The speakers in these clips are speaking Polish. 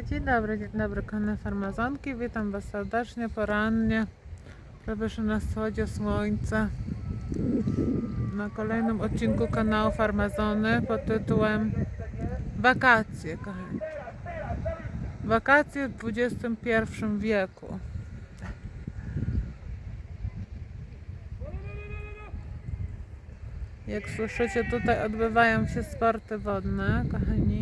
Dzień dobry, dzień dobry, kochane farmazonki. Witam Was serdecznie, porannie. Prawie, że na wschodzie słońce. Na kolejnym odcinku kanału Farmazony pod tytułem Wakacje, kochani. Wakacje w XXI wieku. Jak słyszycie, tutaj odbywają się sporty wodne, kochani.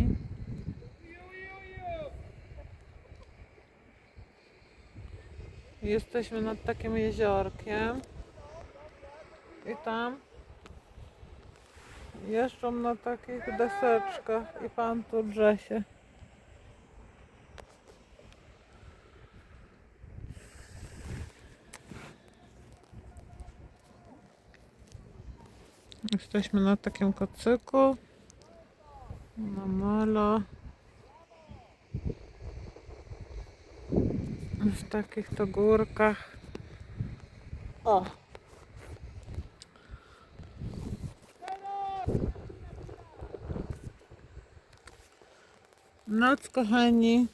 Jesteśmy nad takim jeziorkiem. I tam jeżdżą na takich deseczkach i pan tu drze się. Jesteśmy na takim kocyku. Na molo. W takich to górkach. O! Noc, kochani,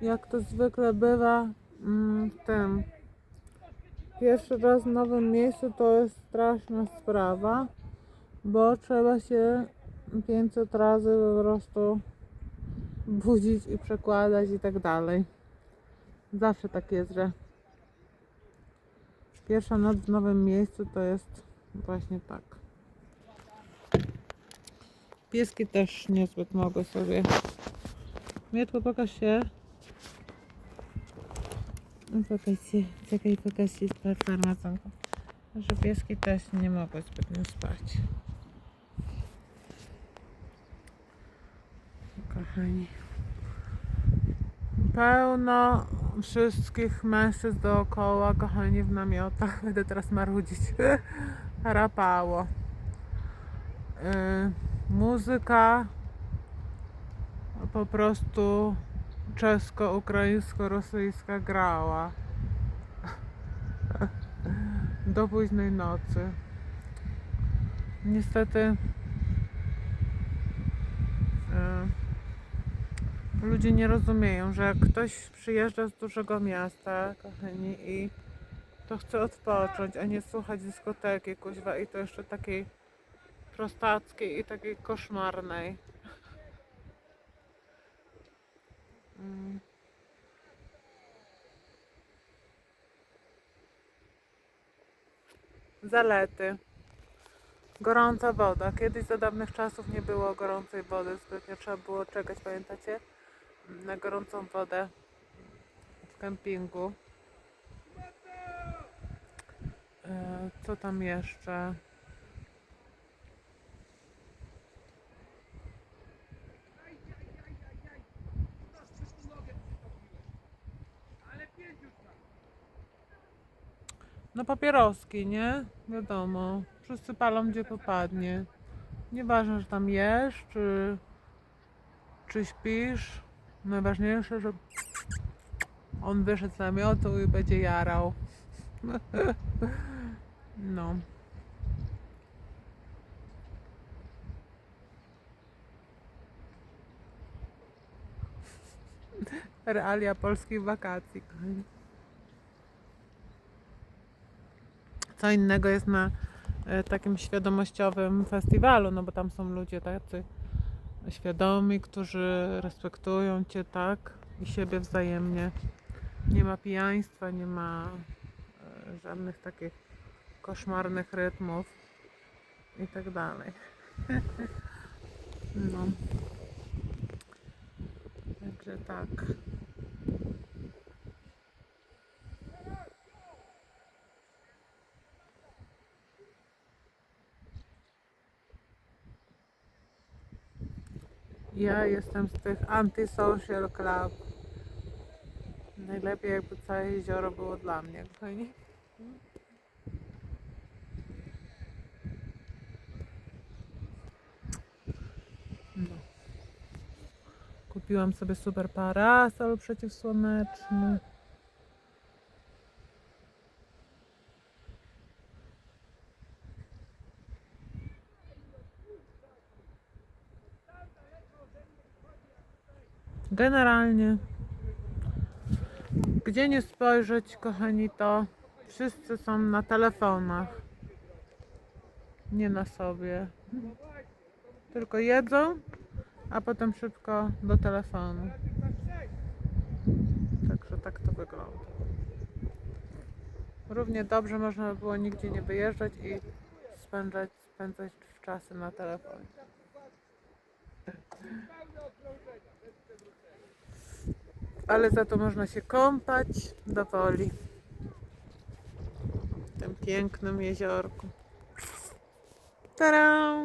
jak to zwykle bywa mm, w tym. Pierwszy raz w nowym miejscu to jest straszna sprawa, bo trzeba się 500 razy po prostu budzić i przekładać i tak dalej. Zawsze tak jest, że pierwsza noc w nowym miejscu to jest właśnie tak. Pieski też niezbyt mogły sobie. Mietko, pokaż się. No, Pokaż się, czekaj, pokaż się z farmaconką. Że pieski też nie mogły zbytnio spać. Kochani. Pełno wszystkich mężczyzn dookoła, kochani, w namiotach. Będę teraz marudzić. Rapało. Yy, muzyka po prostu czesko-ukraińsko-rosyjska grała do późnej nocy. Niestety yy, ludzie nie rozumieją, że jak ktoś przyjeżdża z dużego miasta, kochani, i to chce odpocząć, a nie słuchać dyskoteki, kuźwa, i to jeszcze takiej prostackiej i takiej koszmarnej. Mm. Zalety. Gorąca woda. Kiedyś za dawnych czasów nie było gorącej wody zbytnio. Trzeba było czekać, pamiętacie? Na gorącą wodę w kempingu. E, Co tam jeszcze? No papieroski, nie? Wiadomo. Wszyscy palą gdzie popadnie. Nieważne, że tam jesz, czy, czy śpisz. Najważniejsze, że on wyszedł z namiotu i będzie jarał. No. Realia polskich wakacji. Co innego jest na e, takim świadomościowym festiwalu, no bo tam są ludzie tacy świadomi, którzy respektują cię, tak? I siebie wzajemnie. Nie ma pijaństwa, nie ma e, żadnych takich koszmarnych rytmów i tak dalej. No. Także tak. Ja jestem z tych anti-social club. Najlepiej jakby całe jezioro było dla mnie, kochani. No. Kupiłam sobie super parasol przeciwsłoneczny. Generalnie, gdzie nie spojrzeć, kochani, to wszyscy są na telefonach. Nie na sobie. Tylko jedzą, a potem szybko do telefonu. Także tak to wygląda. Równie dobrze można by było nigdzie nie wyjeżdżać i spędzać, spędzać czasy na telefonie. Ale za to można się kąpać do woli. W tym pięknym jeziorku. Tada!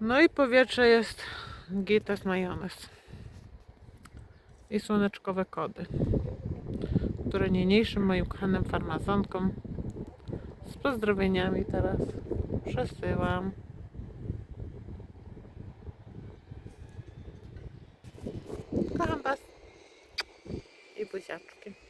No i powietrze jest gites majonez. I słoneczkowe kody, które niniejszym moim kochanym farmazonkom z pozdrowieniami teraz przesyłam. Was i buziaczki.